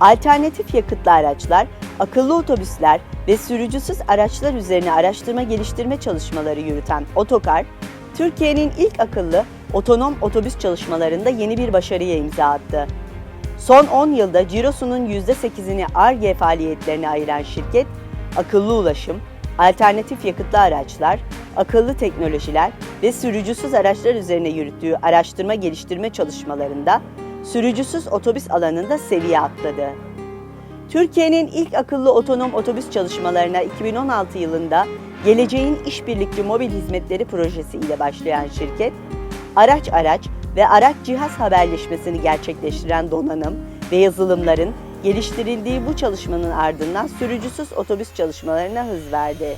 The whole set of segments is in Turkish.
Alternatif yakıtlı araçlar, akıllı otobüsler ve sürücüsüz araçlar üzerine araştırma geliştirme çalışmaları yürüten Otokar, Türkiye'nin ilk akıllı otonom otobüs çalışmalarında yeni bir başarıya imza attı. Son 10 yılda cirosunun %8'ini ARGE faaliyetlerine ayıran şirket, akıllı ulaşım, alternatif yakıtlı araçlar, akıllı teknolojiler ve sürücüsüz araçlar üzerine yürüttüğü araştırma geliştirme çalışmalarında sürücüsüz otobüs alanında seviye atladı. Türkiye'nin ilk akıllı otonom otobüs çalışmalarına 2016 yılında Geleceğin İşbirlikli Mobil Hizmetleri projesi ile başlayan şirket, araç araç ve araç cihaz haberleşmesini gerçekleştiren donanım ve yazılımların geliştirildiği bu çalışmanın ardından sürücüsüz otobüs çalışmalarına hız verdi.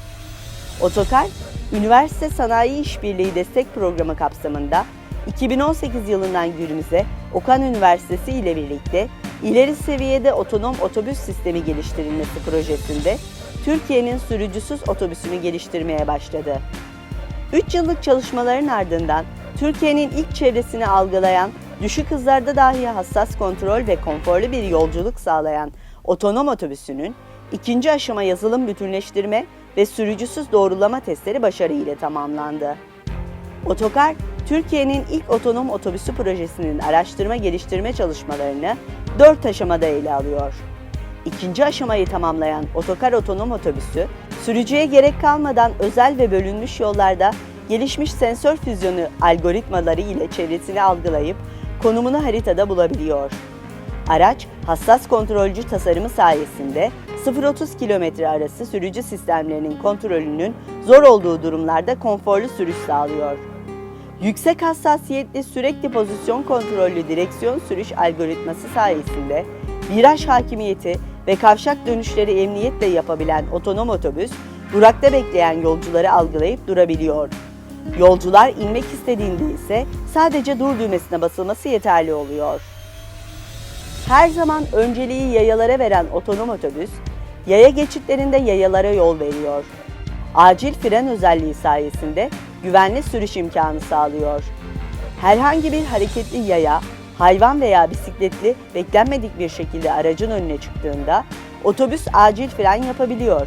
Otokar, Üniversite Sanayi İşbirliği Destek Programı kapsamında 2018 yılından günümüze Okan Üniversitesi ile birlikte ileri seviyede otonom otobüs sistemi geliştirilmesi projesinde Türkiye'nin sürücüsüz otobüsünü geliştirmeye başladı. 3 yıllık çalışmaların ardından Türkiye'nin ilk çevresini algılayan, düşük hızlarda dahi hassas kontrol ve konforlu bir yolculuk sağlayan otonom otobüsünün ikinci aşama yazılım bütünleştirme ve sürücüsüz doğrulama testleri başarıyla tamamlandı. Otokar, Türkiye'nin ilk otonom otobüsü projesinin araştırma geliştirme çalışmalarını 4 aşamada ele alıyor. İkinci aşamayı tamamlayan otokar otonom otobüsü, sürücüye gerek kalmadan özel ve bölünmüş yollarda gelişmiş sensör füzyonu algoritmaları ile çevresini algılayıp konumunu haritada bulabiliyor. Araç, hassas kontrolcü tasarımı sayesinde 0-30 km arası sürücü sistemlerinin kontrolünün zor olduğu durumlarda konforlu sürüş sağlıyor. Yüksek hassasiyetli sürekli pozisyon kontrollü direksiyon sürüş algoritması sayesinde viraj hakimiyeti ve kavşak dönüşleri emniyetle yapabilen otonom otobüs, durakta bekleyen yolcuları algılayıp durabiliyor. Yolcular inmek istediğinde ise sadece dur düğmesine basılması yeterli oluyor. Her zaman önceliği yayalara veren otonom otobüs, yaya geçitlerinde yayalara yol veriyor. Acil fren özelliği sayesinde güvenli sürüş imkanı sağlıyor. Herhangi bir hareketli yaya, hayvan veya bisikletli beklenmedik bir şekilde aracın önüne çıktığında otobüs acil fren yapabiliyor.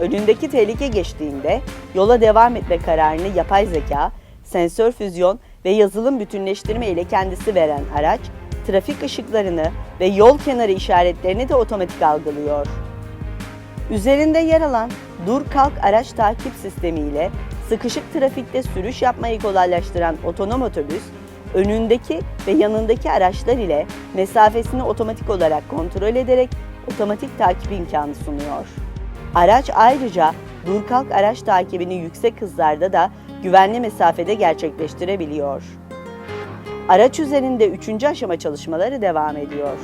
Önündeki tehlike geçtiğinde yola devam etme kararını yapay zeka, sensör füzyon ve yazılım bütünleştirme ile kendisi veren araç, trafik ışıklarını ve yol kenarı işaretlerini de otomatik algılıyor. Üzerinde yer alan dur kalk araç takip sistemi ile sıkışık trafikte sürüş yapmayı kolaylaştıran otonom otobüs, önündeki ve yanındaki araçlar ile mesafesini otomatik olarak kontrol ederek otomatik takip imkanı sunuyor. Araç ayrıca dur kalk araç takibini yüksek hızlarda da güvenli mesafede gerçekleştirebiliyor. Araç üzerinde üçüncü aşama çalışmaları devam ediyor.